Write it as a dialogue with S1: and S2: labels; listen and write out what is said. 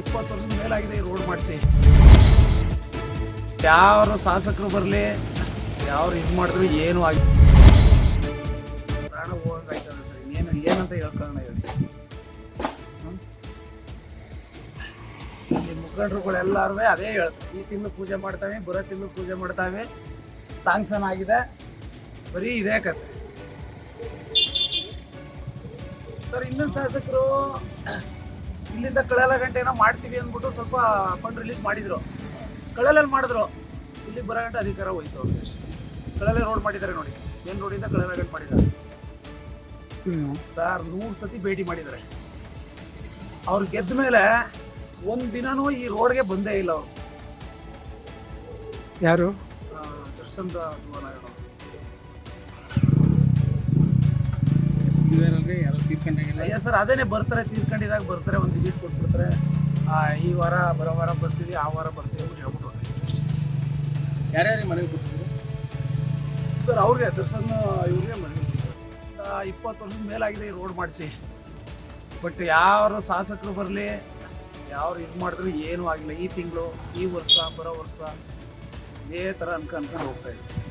S1: ಇಪ್ಪತ್ತು ವರ್ಷದ ಮೇಲಾಗಿದೆ ಈ ರೋಡ್ ಮಾಡಿಸಿ. ಯಾರು ಶಾಸಕರು ಬರಲಿ, ಯಾರು ಇದು ಮಾಡಿದ್ರು ಏನು ಆಗಿ ಪ್ರಾಣ ಹೋಗಂಗಾಯ್ತದೆ ಸರ್ ಏನು ಏನಂತ ಹೇಳ್ಕೊಳ್ಳೋಣ ಹೇಳಿ. ಇಲ್ಲಿ ಮುಖಂಡರುಗಳೆಲ್ಲರೂ ಅದೇ ಹೇಳ್ತಾರೆ. ಈ ತಿಂಗಳು ಪೂಜೆ ಮಾಡ್ತಾವೆ, ಬರೋ ತಿಂಗಳು ಪೂಜೆ ಮಾಡ್ತಾವೆ. ಸಾಂಕ್ಷನ್ ಆಗಿದೆ. ಬರೀ ಇದೇ ಕತೆ. ಸರ್, ಇನ್ನೊಂದು ಶಾಸಕರು ಇಲ್ಲಿಂದ ಕಳೆಲ ಗಂಟೆ ಏನೋ ಮಾಡ್ತೀವಿ ಅಂದ್ಬಿಟ್ಟು ಸ್ವಲ್ಪ ಫಂಡ್ ರಿಲೀಸ್ ಮಾಡಿದ್ರು. ಕಳಲಲ್ಲಿ ಮಾಡಿದ್ರು. ಇಲ್ಲಿ ಬರೋ ಗಂಟೆ ಅಧಿಕಾರ ಹೋಯ್ತು ಅವ್ರಿಗೆ ಅಷ್ಟೇ. ಕಳಲೆ ರೋಡ್ ಮಾಡಿದ್ದಾರೆ ನೋಡಿ. ಮೇನ್ ರೋಡಿಂದ ಕಳೆಲ ಗಂಟೆ ಮಾಡಿದ್ದಾರೆ. ಸರ್ ನೂರು ಸತಿ ಭೇಟಿ ಮಾಡಿದ್ದಾರೆ. ಅವ್ರು ಗೆದ್ದ ಮೇಲೆ ಒಂದು ದಿನನೂ ಈ ರೋಡ್ಗೆ ಬಂದೇ ಇಲ್ಲ ಅವರು.
S2: ಯಾರು?
S1: ದರ್ಶನದ ಅಯ್ಯ ಸರ್ ಅದೇನೆ ಬರ್ತಾರೆ ತೀರ್ಕೊಂಡಿದಾಗ ಬರ್ತಾರೆ ಒಂದು ವಿಸಿಟ್ ಕೊಟ್ಬಿಡ್ತಾರೆ. ಆ, ಈ ವಾರ ಬರೋ ವಾರ ಬರ್ತೀವಿ ಆ ವಾರ ಬರ್ತೀವಿ ಅಂತ ಹೇಳ್ಬಿಟ್ಟು.
S2: ಯಾರ್ಯಾರಿಗೆ ಮನೆಗೆ ಕೊಟ್ಟಿದ್ರು?
S1: ಸರ್ ಅವ್ರಿಗೆ ದರ್ಶನ್ ಇವ್ರಿಗೆ ಮನೆ ಇಪ್ಪತ್ತು ವರ್ಷದ ಮೇಲಾಗಿದೆ ಈ ರೋಡ್ ಮಾಡಿಸಿ. ಬಟ್ ಯಾರು ಶಾಸಕರು ಬರಲಿ ಯಾರು ಇದು ಮಾಡಿದ್ರು ಏನೂ ಆಗಿಲ್ಲ. ಈ ತಿಂಗಳು ಈ ವರ್ಷ ಬರೋ ವರ್ಷ ಇದೇ ಥರ ಅನ್ಕೊಂಡ್ಕೊಂಡು ಅನ್ಕೊಂಡು ಹೋಗ್ತಾ ಇದ್ದೀವಿ